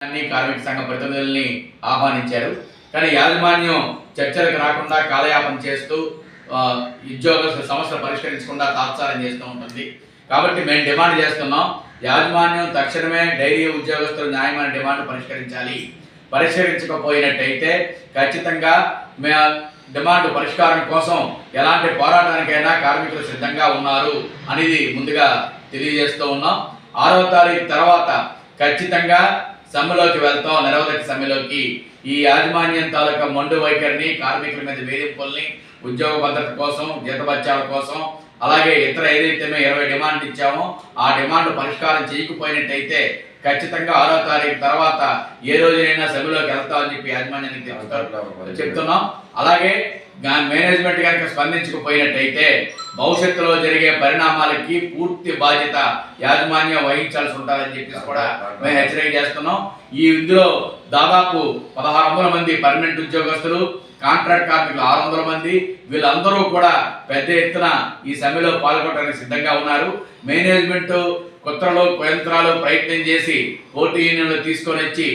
అన్ని కార్మిక సంఘ ప్రతినిధుల్ని ఆహ్వానించారు. కానీ యాజమాన్యం చర్చలకు రాకుండా కాలయాపన చేస్తూ ఆ, ఉద్యోగస్తుల సమస్యలు పరిష్కరించకుండా తాత్సారం చేస్తూ ఉంటుంది. కాబట్టి మేము డిమాండ్ చేస్తున్నాం యాజమాన్యం తక్షణమే డైరీ ఉద్యోగస్తుల న్యాయమైన డిమాండ్ పరిష్కరించాలి. పరిష్కరించకపోయినట్టయితే ఖచ్చితంగా మే డిమాండ్ పరిష్కారం కోసం ఎలాంటి పోరాటానికైనా కార్మికులు సిద్ధంగా ఉన్నారు అనేది ముందుగా తెలియజేస్తూ ఉన్నాం. ఆరో తారీఖు తర్వాత ఖచ్చితంగా సమ్మెలోకి వెళ్తాం. నిరవధిక సమ్మెలోకి ఈ యాజమాన్యం తాలూకా మొండు వైఖరిని కార్మికుల మీద వేధింపుల్ని ఉద్యోగ భద్రత కోసం జీతభత్యాల కోసం అలాగే ఇతర ఏదైతే మేము ఇరవై డిమాండ్ ఇచ్చామో ఆ డిమాండ్ పరిష్కారం చేయకపోయినట్టయితే ఖచ్చితంగా ఆరో తారీఖు తర్వాత ఏ రోజునైనా సభలోకి వెళ్తామని చెప్పి యాజమాన్యానికి చెప్తున్నాం. అలాగే దాని మేనేజ్మెంట్ కనుక స్పందించకపోయినట్టయితే భవిష్యత్తులో జరిగే పరిణామాలకి పూర్తి బాధ్యత యాజమాన్యం వహించాల్సి ఉంటుందని చెప్పేసి కూడా మేము హెచ్చరిక చేస్తున్నాం. ఈ ఇందులో దాదాపు పదహారు వందల మంది పర్మనెంట్ ఉద్యోగస్తులు కాంట్రాక్ట్ కార్మికులు ఆరు వందల మంది. వీళ్ళందరూ కూడా పెద్ద ఎత్తున ఈ సమ్మెలో పాల్గొనడానికి సిద్ధంగా ఉన్నారు. మేనేజ్మెంట్ కుట్రలు యంత్రాలు ప్రయత్నం చేసి పోటీ యూనియన్లు తీసుకొని వచ్చి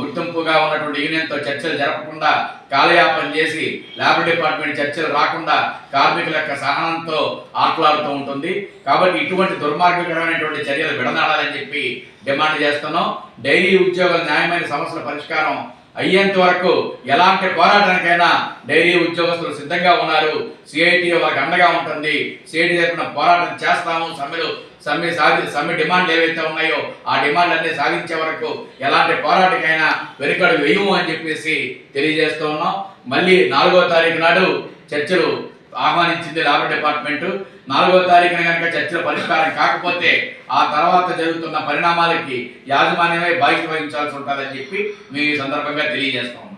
గుర్తింపుగా ఉన్నటువంటి యూనియన్తో చర్చలు జరపకుండా కాలయాపన చేసి లేబర్ డిపార్ట్మెంట్ చర్చలు రాకుండా కార్మికుల యొక్క సహనంతో ఆటలాడుతూ ఉంటుంది. కాబట్టి ఇటువంటి దుర్మార్గకరమైనటువంటి చర్యలు విడనాడాలని చెప్పి డిమాండ్ చేస్తున్నాం. డైలీ ఉద్యోగ న్యాయమైన సమస్యల పరిష్కారం అయ్యేంత వరకు ఎలాంటి పోరాటానికైనా డైరీ ఉద్యోగస్తులు సిద్ధంగా ఉన్నారు. సిఐటి వాళ్ళకి అండగా ఉంటుంది. సిఐటి తరఫున పోరాటం చేస్తాము. సమ్మెలు సమ్మె సాధి సమ్మె డిమాండ్లు ఏవైతే ఉన్నాయో ఆ డిమాండ్లన్నీ సాధించే వరకు ఎలాంటి పోరాటకైనా వెనుకడు వేయము అని చెప్పేసి తెలియజేస్తూ ఉన్నాం. మళ్ళీ నాలుగో తారీఖు నాడు చర్చలు ఆహ్వానించింది లేబర్ డిపార్ట్మెంట్ నాలుగో తారీఖున కనుక చర్చల పరిష్కారం కాకపోతే ఆ తర్వాత జరుగుతున్న పరిణామాలకి యాజమాన్యమే బాధ్యత వహించాల్సి ఉంటుందని చెప్పి మేము ఈ సందర్భంగా తెలియజేస్తాము